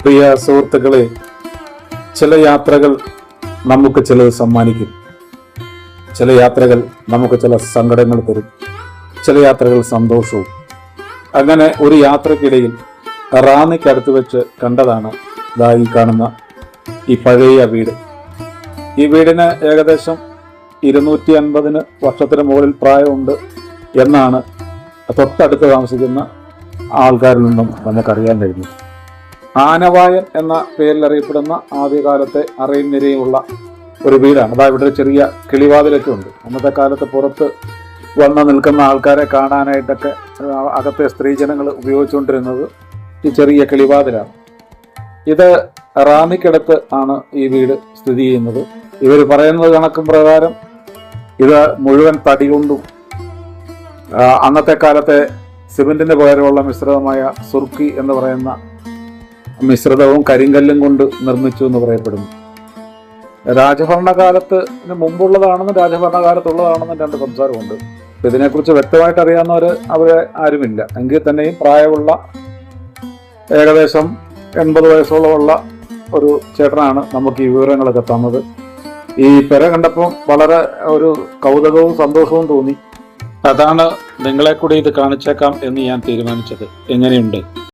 പ്രിയ സുഹൃത്തുക്കളെ ചില യാത്രകൾ നമുക്ക് ചിലത് സമ്മാനിക്കും. ചില യാത്രകൾ നമുക്ക് ചില സങ്കടങ്ങൾ തരും. ചില യാത്രകൾ സന്തോഷവും. അങ്ങനെ ഒരു യാത്രക്കിടയിൽ റാന്നിക്കടുത്ത് വെച്ച് കണ്ടതാണ് ഈ കാണുന്ന ഈ പഴയ വീട്. ഈ വീടിന് ഏകദേശം ഇരുന്നൂറ്റി അൻപതിന് വർഷത്തിന് മുകളിൽ പ്രായമുണ്ട് എന്നാണ് തൊട്ടടുത്ത് താമസിക്കുന്ന ആൾക്കാരിൽ നിന്നും നമുക്കറിയാൻ കഴിഞ്ഞു ആനവായൻ എന്ന പേരിൽ അറിയപ്പെടുന്ന ആദ്യകാലത്തെ അറയും നിരയുമുള്ള ഒരു വീടാണ്. അതാ ഇവിടെ ചെറിയ കിളിവാതിലൊക്കെ ഉണ്ട്. അന്നത്തെ കാലത്ത് പുറത്ത് വന്ന് നിൽക്കുന്ന ആൾക്കാരെ കാണാനായിട്ടൊക്കെ അകത്തെ സ്ത്രീജനങ്ങൾ ഉപയോഗിച്ചുകൊണ്ടിരുന്നത് ഈ ചെറിയ കിളിവാതിലാണ്. ഇത് റാന്നിക്കടുത്ത് ആണ് ഈ വീട് സ്ഥിതി ചെയ്യുന്നത്. ഇവർ പറയുന്നത് കണക്കും പ്രകാരം ഇത് മുഴുവൻ തടി കൊണ്ടും അന്നത്തെ കാലത്തെ സിമെന്റിന് പകരമുള്ള മിശ്രിതമായ സുർക്കി എന്ന് പറയുന്ന മിശ്രിതവും കരിങ്കല്ലും കൊണ്ട് നിർമ്മിച്ചു എന്ന് പറയപ്പെടുന്നു. രാജഭരണകാലത്തിന് മുമ്പുള്ളതാണെന്നും രാജഭരണകാലത്തുള്ളതാണെന്നും രണ്ട് സംസാരമുണ്ട്. ഇതിനെക്കുറിച്ച് വ്യക്തമായിട്ട് അറിയാവുന്നവർ അവരെ ആരുമില്ല. എങ്കിൽ തന്നെയും പ്രായമുള്ള ഏകദേശം എൺപത് വയസ്സോളമുള്ള ഒരു ചേട്ടനാണ് നമുക്ക് ഈ വിവരങ്ങളൊക്കെ തന്നത്. ഈ പെര കണ്ടപ്പോൾ വളരെ ഒരു കൗതുകവും സന്തോഷവും തോന്നി. അതാണ് നിങ്ങളെ കൂടി ഇത് കാണിച്ചേക്കാം എന്ന് ഞാൻ തീരുമാനിച്ചത്. എങ്ങനെയുണ്ട്?